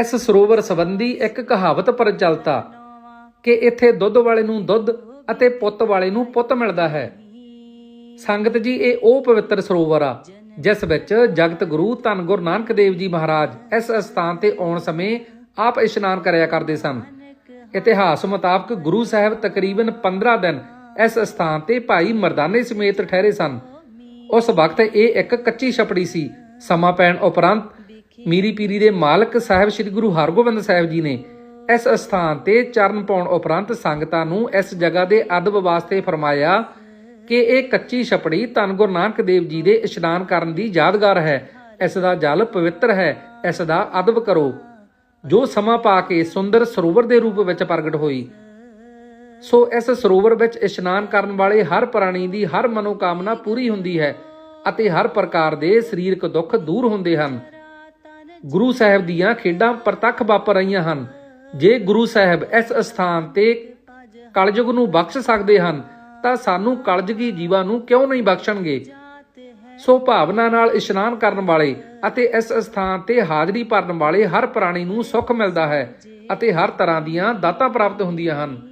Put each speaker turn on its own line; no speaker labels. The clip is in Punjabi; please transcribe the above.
ਇਸ ਸਰੋਵਰ ਸੰਬੰਧੀ ਇੱਕ ਕਹਾਵਤ ਪ੍ਰਚਲਿਤਾ ਕਿ ਇੱਥੇ ਦੁੱਧ ਵਾਲੇ ਨੂੰ ਦੁੱਧ ਅਤੇ ਪੁੱਤ ਵਾਲੇ ਨੂੰ ਪੁੱਤ ਮਿਲਦਾ ਹੈ। ਸੰਗਤ ਜੀ, ਇਹ ਉਹ ਪਵਿੱਤਰ ਸਰੋਵਰ ਆ, ਜਿਸ ਵਿੱਚ ਜਗਤ ਗੁਰੂ ਧੰਨ ਗੁਰੂ ਨਾਨਕ ਦੇਵ ਜੀ ਮਹਾਰਾਜ ਇਸ ਸਥਾਨ ਤੇ ਆਉਣ ਸਮੇਂ ਆਪ ਇਸ਼ਨਾਨ ਕਰਿਆ ਕਰਦੇ ਸਨ। ਇਤਿਹਾਸ ਮੁਤਾਬਕ ਗੁਰੂ ਸਾਹਿਬ ਤਕਰੀਬਨ 15 ਦਿਨ ਇਸ ਸਥਾਨ ਤੇ ਭਾਈ ਮਰਦਾਨੇ ਸਮੇਤ ਠਹਿਰੇ ਸਨ। ਉਸ ਵਕਤ ਇਹ ਇੱਕ ਕੱਚੀ ਛਪੜੀ ਸੀ। ਸਮਾਂ ਪੈਣ ਉਪਰੰਤ ਮੀਰੀ ਪੀਰੀ ਦੇ ਮਾਲਕ ਸਾਹਿਬ ਸ੍ਰੀ ਗੁਰੂ ਹਰਗੋਬਿੰਦ ਸਾਹਿਬ ਜੀ ਨੇ ਇਸ ਸਥਾਨ ਤੇ ਚਰਨ ਪਾਉਣ ਉਪਰੰਤ ਸੰਗਤਾਂ ਨੂੰ ਇਸ ਜਗ੍ਹਾ ਦੇ ਅਦਬ ਵਾਸਤੇ ਫਰਮਾਇਆ ਕਿ ਇਹ ਕੱਚੀ ਛਪੜੀ ਧੰਨ ਗੁਰੂ ਨਾਨਕ ਦੇਵ ਜੀ ਦੇ ਇਸ਼ਨਾਨ ਕਰਨ ਦੀ ਯਾਦਗਾਰ ਹੈ। ਇਸ ਦਾ ਜਲ ਪਵਿੱਤਰ ਹੈ। ਇਸ ਦਾ ਅਦਬ ਕਰੋ। ਜੋ ਸਮਾਂ ਪਾ ਕੇ ਸੁੰਦਰ ਸਰੋਵਰ ਦੇ ਰੂਪ ਵਿੱਚ ਪ੍ਰਗਟ ਹੋਈ, ਸੋ ਇਸ ਸਰੋਵਰ ਵਿੱਚ ਇਸ਼ਨਾਨ ਕਰਨ ਵਾਲੇ ਹਰ ਪ੍ਰਾਣੀ ਦੀ ਹਰ ਮਨੋਕਾਮਨਾ ਪੂਰੀ ਹੁੰਦੀ ਹੈ ਅਤੇ ਹਰ ਪ੍ਰਕਾਰ ਦੇ ਸਰੀਰਕ ਦੁੱਖ ਦੂਰ ਹੁੰਦੇ ਹਨ। ਗੁਰੂ ਸਾਹਿਬ ਦੀਆਂ ਖੇਡਾਂ ਪ੍ਰਤੱਖ ਵਾਪਰ ਰਹੀਆਂ ਹਨ। ਜੇ ਗੁਰੂ ਸਾਹਿਬ ਇਸ ਸਥਾਨ ਤੇ ਕਲਯੁਗ ਨੂੰ ਬਖਸ਼ ਸਕਦੇ ਹਨ, ਤਾਂ ਸਾਨੂੰ ਕਲਯੁਗੀ ਜੀਵਾਂ ਨੂੰ ਕਿਉਂ ਨਹੀਂ ਬਖਸ਼ਣਗੇ? ਸੋ ਭਾਵਨਾ ਨਾਲ ਇਸ਼ਨਾਨ ਕਰਨ ਵਾਲੇ ਅਤੇ ਇਸ ਸਥਾਨ ਤੇ ਹਾਜ਼ਰੀ ਭਰਨ ਵਾਲੇ ਹਰ ਪ੍ਰਾਣੀ ਨੂੰ ਸੁੱਖ ਮਿਲਦਾ ਹੈ ਅਤੇ ਹਰ ਤਰ੍ਹਾਂ ਦੀਆਂ ਦਾਤਾਂ ਪ੍ਰਾਪਤ ਹੁੰਦੀਆਂ ਹਨ।